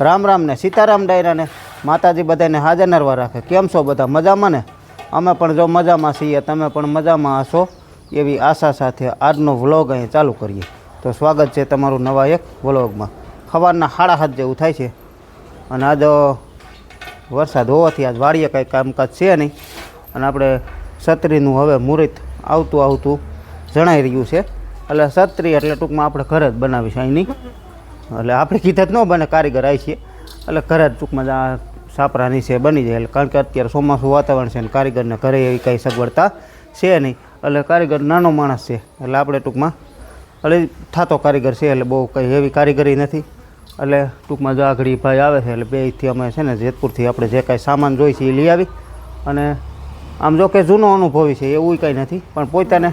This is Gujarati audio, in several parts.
રામ રામ ને સીતારામ ડાયરાને માતાજી બધાને હાજર નરવા રાખે. કેમ છો બધા? મજામાં ને? અમે પણ જો મજામાં છીએ, તમે પણ મજામાં હશો એવી આશા સાથે આજનો વ્લોગ અહીં ચાલુ કરીએ. તો સ્વાગત છે તમારું નવા એક વ્લોગમાં. સવારના સાડા હાથ જેવું થાય છે. અને આજ વરસાદ હોવાથી આજ વાડીએ કંઈ કામકાજ છે નહીં. અને આપણે છત્રીનું હવે મુહૂર્ત આવતું આવતું જણાઈ રહ્યું છે. એટલે છત્રી એટલે ટૂંકમાં આપણે ઘરે જ બનાવીશું અહીંની. એટલે આપણે કીધા જ ન બને, કારીગર આવી છીએ એટલે ઘરે જ ટૂંકમાં આ સાપરા નીચે બની જાય. એટલે કારણ કે અત્યારે ચોમાસું વાતાવરણ છે અને કારીગરને ઘરે એવી કાંઈ સગવડતા છે નહીં. એટલે કારીગર નાનો માણસ છે. એટલે આપણે ટૂંકમાં, એટલે થાતો કારીગર છે, એટલે બહુ કંઈ એવી કારીગરી નથી. એટલે ટૂંકમાં જો આગળી ભાઈ આવે છે, એટલે બેથી અમે છે ને જેતપુરથી આપણે જે કાંઈ સામાન જોઈ છે એ લઈ આવી. અને આમ જો કે જૂનો અનુભવી છે, એવું કંઈ નથી. પણ પોતાને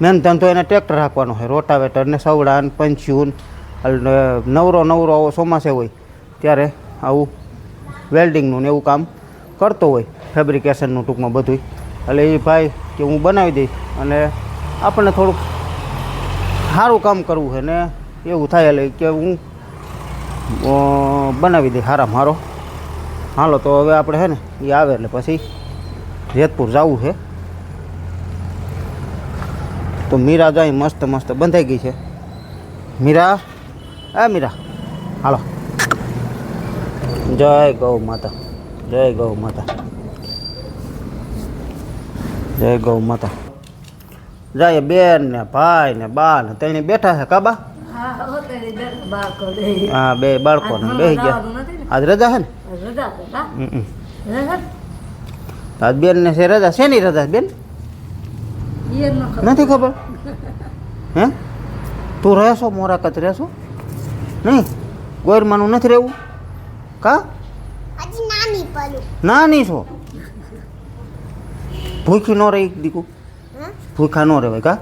મેન ધંધો એને ટ્રેક્ટર રાખવાનો છે. રોટાવેટર ને સવડાન, પંચ્યુન એટલે નવરો નવરો આવો ચોમાસે હોય, ત્યારે આવું વેલ્ડિંગનું ને એવું કામ કરતો હોય ફેબ્રિકેશનનું ટૂંકમાં બધું એટલે એ ભાઈ કે હું બનાવી દઈશ અને આપણને થોડુંક સારું કામ કરવું છે ને એવું થાય એટલે કે હું બનાવી દઈશ હારા મારો. હાલો, તો હવે આપણે છે ને, એ આવે એટલે પછી જેતપુર જવું છે. તો મીરા જાય મસ્ત મસ્ત બંધાઈ ગઈ છે. મીરા? આ મીરા હાલો. જય ગૌ માતા જય ગૌ માતા. જય ગૌ માતા. જાય બેન ને ભાઈ ને બા ને તેણી બેઠા છે કાબા હા, બેન બે બાળકો ને બે ગયા. આજ રજા છે ને? રજા. રજા? આજ બેન ને છે રજા? રજા છે બેન? ન ખબર. નથી ખબર? હે? તું રહેશો મોરાકત રહેશો? નહીં ગોરમાનું નથી રહેવું કા હજી નાની પડું નાની છો ભૂખી ન રહી દીકુ હમ? ભૂખા ન રહેવાય કા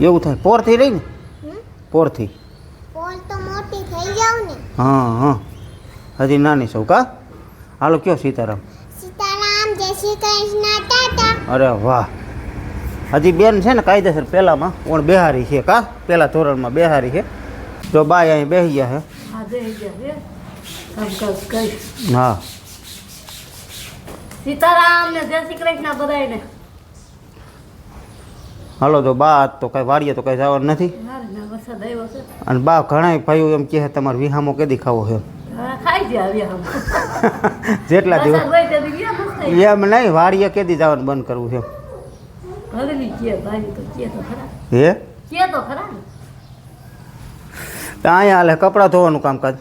એવું થાય પોરથી રહી ને હમ? પોરથી પોલ તો મોટી થઈ જાવ ને હા હા હજી નાની છો કા હાલો કયો સીતારામ સીતારામ જય શ્રી કૃષ્ણ ટાટા અરે વાહ હજી બેન છે ને કાયદેસર પહેલામાં ઓણ બેહારી છે કા પહેલા ધોરણમાં બેહારી છે જો બાય અહીં બેસી ગયા હે. હા, સીતારામ ને જય શ્રી કૃષ્ણ બધાને હાલો તો બા તો કાંઈ વાડીએ તો કઈ જવાનું નથી. અને બા ઘણા ભાઈઓ એમ કહે તમારે વિહામો કેદી ખાવો છે. જેટલા દિવસ. એમ નહીં વાડીએ કેદી જવાનું બંધ કરવું છે. ભરેલી કે તો ખરા. હે? કે તો ખરા અહીંયા હાલે કપડાં ધોવાનું કામકાજ.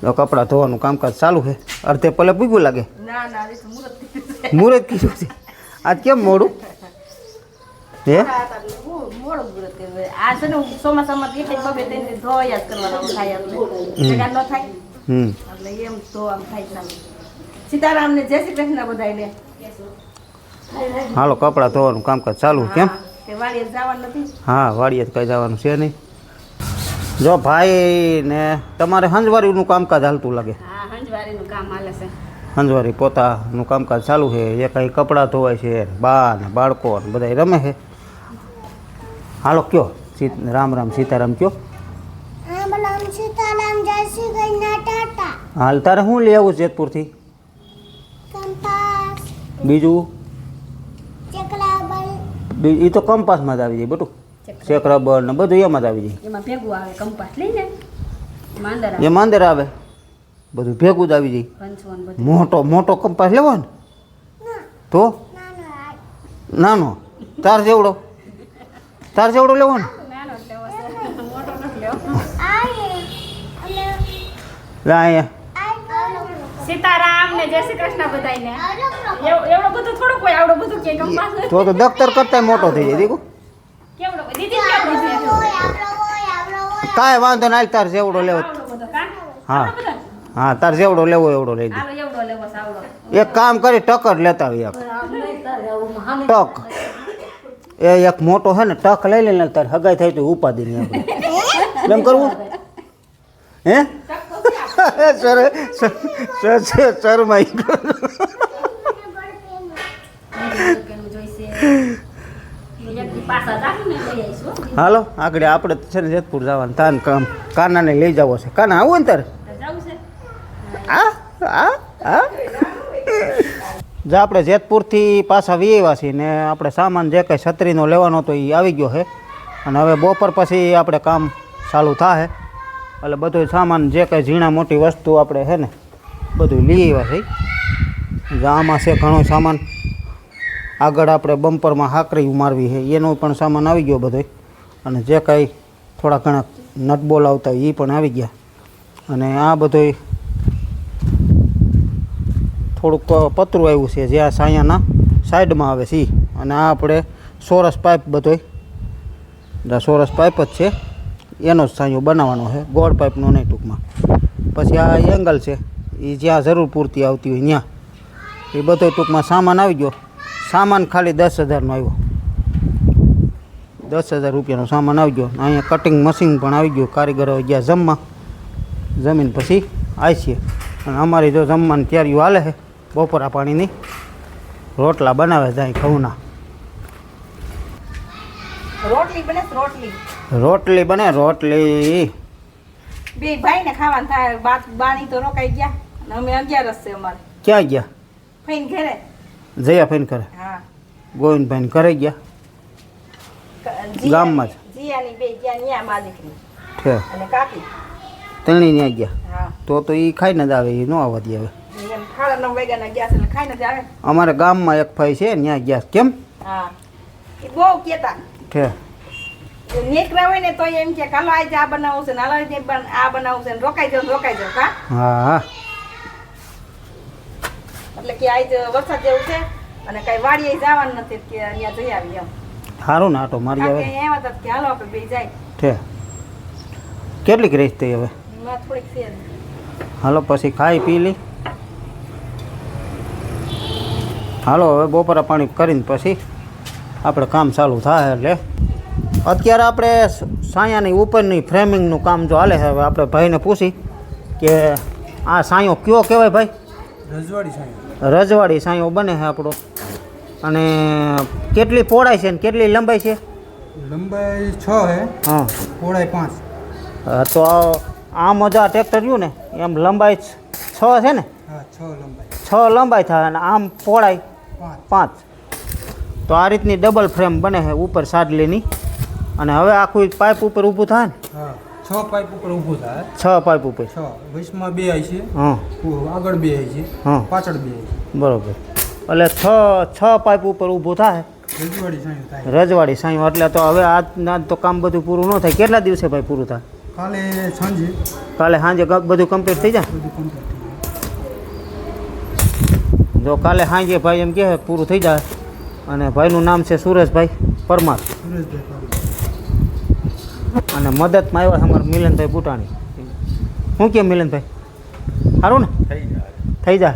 તો કપડાં ધોવાનું કામકાજ ચાલુ છે. અર્ધે પલે પૂગ્યું લાગે. મુહૂર્ત કીધું છે. આજ કેમ મોડું? હે? સીતારામ ને જય શ્રી કૃષ્ણ બધાયને. હાલો કપડાં ધોવાનું કામકાજ ચાલુ કેમ? હા, વાડીએ તો કઈ જવાનું છે નહીં. જો ભાઈ ને તમારે હંજવારીનું કામકાજ હાલતું લાગે. હા હંજવારીનું કામ હાલે છે. હંજવારી પોતાનું કામકાજ ચાલુ છે. એ કાંઈ કપડાં ધોવાય છે બા ને બાળકો ને બધા રમે છે. હાલો કયો રામ રામ સીતારામ કયો. રામ રામ સીતારામ જય શ્રી કૃષ્ણ ટાટા. હાલ તારે શું લઈ આવું જેતપુરથી? બીજું? એ તો કંપાસમાં જ આવી જાય બધું શેક રબર ને બધું એમાં જ આવી જાય. એમાં ભેગું આવે કંપાસ લઈને માંડર એ માંદર આવે. બધું ભેગું જ આવી જાય. મોટો મોટો કંપાસ લેવો ને? તો? નાનો. તાર જેવડો. તાર જેવડો લેવો ને? લે અહીંયા. સીતારામ ને જય શ્રી કૃષ્ણ બધાયને. એવડો બધું થોડું કોઈ આવડો બધું કે કંપાસ તો તો દફતર કરતા મોટો થઈ જાય દીકુ. કેવડો દીદી કેવડો છે? હોય આવડો હોય આવડો હોય. કાંઈ વાંધો ના તાર જેવડો લેવો. આવડો બધો કા? હા. આવડો બધો? હા તાર જેવડો લેવો એવડો લઈ દે. આવડો એવડો લેવો છે આવડો. એક કામ કરી ટકર લેતા આવી એક ટક. એ એક મોટો છે ને ટક લઈ લઈને તારે હગાઈ થાય તો ઉપાધિ નહીં આપણે. એમ કરવું? હે? સર સર સર હાલો, આગળ આપણે છે ને જેતપુર જવાનું, તાન કામ. કાનાને લઈ જવો છે. કાના, આવું ને તારે તો જવું છે આ આ આ જે આપણે જેતપુરથી પાછા વીએવા છીએ ને આપણે સામાન જે કંઈ છત્રીનો લેવાનો હતો એ આવી ગયો છે. અને હવે બપોર પછી આપણે કામ ચાલુ થાય એટલે બધું સામાન, જે કંઈ ઝીણા મોટી વસ્તુ આપણે છે ને, બધું લઈ આવ્યા છે. આમાં છે ઘણો સામાન. આગળ આપણે બમ્પરમાં હાકરી મારવી છે. એનો પણ સામાન આવી ગયો બધો અને જે કાંઈ થોડા ઘણા નટ બોલ આવતા એ પણ આવી ગયા. અને આ બધોય થોડુંક પતરું આવ્યું છે, જે આ સાયાના સાઈડમાં આવે છે. અને આ આપણે સોરસ પાઇપ બધોય. સોરસ પાઇપ જ છે. એનો જ સાંયો બનાવવાનો છે, ગોળ પાઇપનો નહીં ટૂંકમાં. પછી આ એંગલ છે, એ જ્યાં જરૂર પૂરતી આવતી હોય ત્યાં. એ બધો ટૂંકમાં સામાન આવી ગયો. સામાન ખાલી દસ હજારનો આવ્યો. દસ હજાર રૂપિયાનો સામાન આવી ગયો. અહીંયા કટિંગ મશીન પણ આવી ગયું, કારીગરો ગયા જમવા. જમીન પછી આવીએ અને અમારી જો જમવાની તૈયારીઓ હાલે છે, બપોરા પાણીની, રોટલા બનાવે જાય ઘઉંના. રોટલી બને રોટલી. રોટલી બને રોટલી. બે ભાઈ ને ખાવાનું થાય બાત બાણી તો રોકાઈ ગયા. અને અમે અગિયાર છે અમારે. ક્યાં ગયા? ફઈન ઘરે. જયા ફઈન કરે હા. ગોવિંદભાઈને ઘરે ગયા? ગામમાં જ. જીયાની બે જ્યાં ન્યા માં છે અને કાકી. તેણી ત્યાં ગયા? હા. તો તો એ ખાઈને જ આવે એ ન આવવા દે હવે ગયા અમારે ગામમાં એક ભાઈ છે ત્યાં ગયા. કેમ? હા. બહુ કેતા છે નીકળ્યા હોય ને તો એમ કે કાલો આજે આ બનાવવું છે ને આજે આ બનાવવું છે ને રોકાઈ જાવ રોકાઈ જાવ કા હા. એટલે કે આજે વરસાદ જેવું છે અને કઈ વાડીએ જવાનું નથી કે અહીંયા જઈ આવી એમ. સારું ને તો મારી આવે. કે હતા કે હાલો આપણે બે જાય. છે કેટલીક રહીશ થઈ હવે? થોડીક છે હાલો પછી ખાઈ પી લી. હાલો હવે બપોરા પાણી કરીને પછી આપણે કામ ચાલુ થાય એટલે. અત્યારે આપણે સાયાની ઉપરની ફ્રેમિંગનું કામ જો હાલે છે હવે આપણે ભાઈને પૂછી કે આ સાયો કયો કહેવાય ભાઈ? રજવાડી સાયો. રજવાડી સાયો બને છે આપણો. અને કેટલી પહોળાઈ છે ને કેટલી લંબાઈ છે? લંબાઈ છ હે. હા. પહોળાઈ પાંચ. હા, તો આ મજા ટ્રેક્ટર રહ્યું ને એમ લંબાઈ છ છ ને? છ લંબાઈ. છ લંબાઈ થાય અને આમ પહોળાઈ પાંચ. તો આ રીતની ડબલ ફ્રેમ બને છે ઉપર સાડલીની. અને હવે આખું પાઇપ ઉપર ઊભું થાય ને? છ પાઇપ ઉપર ઊભું થાય. છ પાઇપ ઉપર. છ. વીસમાં બે આવી છે. હા. આગળ બે આવી છે. હા. પાછળ બે આવી બરોબર. એટલે છ છ પાઇપ ઉપર ઊભું થાય. રજવાડી સાંઈ એટલે તો હવે આજના તો કામ બધું પૂરું ન થાય. કેટલા દિવસે ભાઈ પૂરું થાય? કાલે સાંજે. કાલે સાંજે બધું કમ્પ્લીટ થઈ જાય? જો કાલે સાંજે ભાઈ એમ કે પૂરું થઈ જાય. અને ભાઈનું નામ છે સુરેશભાઈ પરમાર. અને મદદમાં આવ્યા છે અમારા મિલનભાઈ બુટાણી શું કેમ મિલનભાઈ? સારું ને? થઈ જા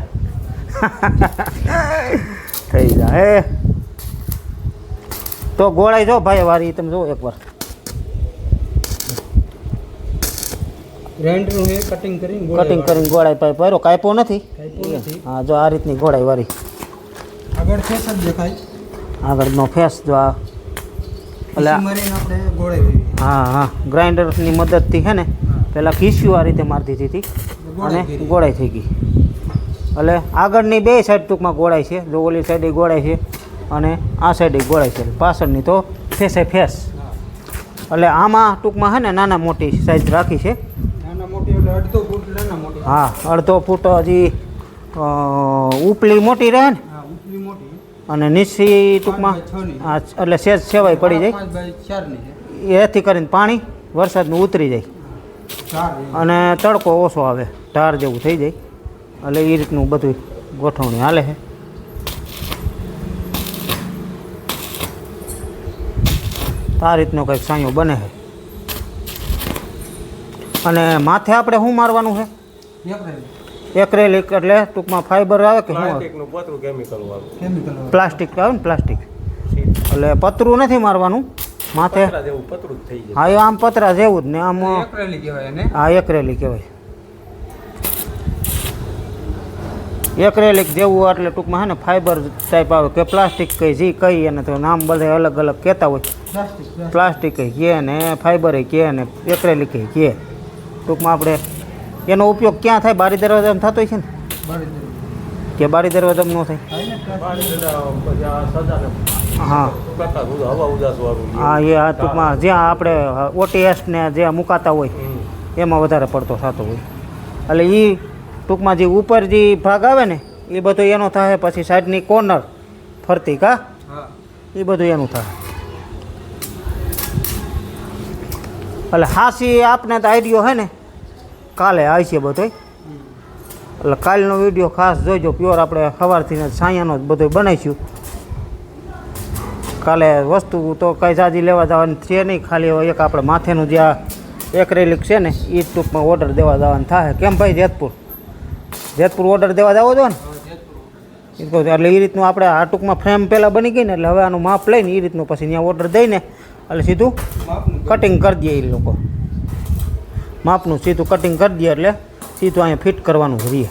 થઈ જાય. તો ગોળાઈ જો ભાઈ વારી તમે જો એકવાર. ગ્રાઇન્ડરનું એ કટિંગ કરીને કટિંગ કરીને ગોળાઈ પાઈ પહેરો કાપ્યો નથી. હા જો આ રીતની ગોળાઈ વારી. આગળ જ દેખાય. આગળનો ફેસ જો આ એટલે હા હા. ગ્રાઇન્ડરની મદદથી છે ને પહેલાં ખીસ્યું આ રીતે મારી દીધી હતી અને ગોળાઈ થઈ ગઈ. એટલે આગળની બે સાઈડ ટૂંકમાં ગોળાઈ છે. જો ઓલી સાઈડે ગોળાઈ છે અને આ સાઈડે ગોળાઈ છે. પાછળની તો ફેસે ફેસ. એટલે આમાં ટૂંકમાં છે ને નાના મોટી સાઈઝ રાખી છે. હા અડધો ફૂટ હજી ઉપલી મોટી રહે ને અને નીચી ટૂંકમાં. હા એટલે સેજ સેવાય પડી જાય. એથી કરીને પાણી વરસાદનું ઉતરી જાય. અને તડકો ઓછો આવે ઢાર જેવું થઈ જાય. એટલે એ રીતનું બધું ગોઠવણી હાલે છે. આ રીતનો કંઈક સાંયો બને છે. અને માથે આપણે શું મારવાનું છે. એક્રેલિક એટલે ટૂંકમાં ફાઈબર આવે કે શું પ્લાસ્ટિકનું પતરું કેમિકલ વાળું. કેમિકલ પ્લાસ્ટિક આવે ને પ્લાસ્ટિક. એટલે પતરું નથી મારવાનું. માથે પતરા જેવું પતરું જ થઈ જાય. હા એ આમ પતરા જેવું જ ને આમ એક્રેલિક કહેવાય એકરેલી કહેવાય. એક્રેલિક જેવું એટલે ટૂંકમાં હે ને ફાઈબર ટાઈપ આવે કે પ્લાસ્ટિક કઈ જી કઈ અને તો નામ બધે અલગ અલગ કહેતા હોય. Plastic plastic. કહે ને ફાઈબર કહે ને એક્રેલિક કહે ટૂંકમાં આપણે એનો ઉપયોગ ક્યાં થાય? બારી દરવાજામાં થતો હોય છે ને? કે બારી દરવાજામાં ન થાય? હા. હા એ આ ટૂંકમાં જ્યાં આપણે ઓટીએસ ને જ્યાં મુકાતા હોય એમાં વધારે પડતો થતો હોય. એટલે એ ટૂંકમાં જે ઉપર જે ભાગ આવે ને એ બધો એનો થાય પછી સાઈડની કોર્નર ફરતી કા? એ બધું એનું થાય. એટલે હાસી આપને તો આઈડિયો હે ને કાલે આવશે બધો એટલે કાલનો વીડિયો ખાસ જોઈજો પ્યોર આપણે સવારથી ને સાયાનો જ બધો બનાવીશું. કાલે વસ્તુ તો કઈ જાજી લેવા જવાની છે નહીં ખાલી એક આપણે માથેનું જે આ એક્રેલિક છે ને એ ટૂંકમાં ઓર્ડર દેવા જવાનું થાય કેમ ભાઈ જેતપુર? જેતપુર ઓર્ડર દેવા જવો છો ને? એટલે એ રીતનું આપણે આ ટૂંકમાં ફ્રેમ પહેલાં બની ગઈ ને એટલે હવે આનું માપ લઈને એ રીતનું પછી ત્યાં ઓર્ડર દઈને એટલે સીધું કટિંગ કરી દઈએ એ લોકો. માપનું સીધું કટિંગ કરી દઈએ એટલે સીધું અહીંયા ફિટ કરવાનું રહીએ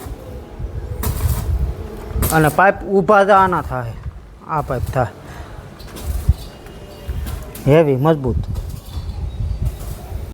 અને પાઇપ ઊભા જ આના થાય. આ પાઇપ થાય. હેવી મજબૂત.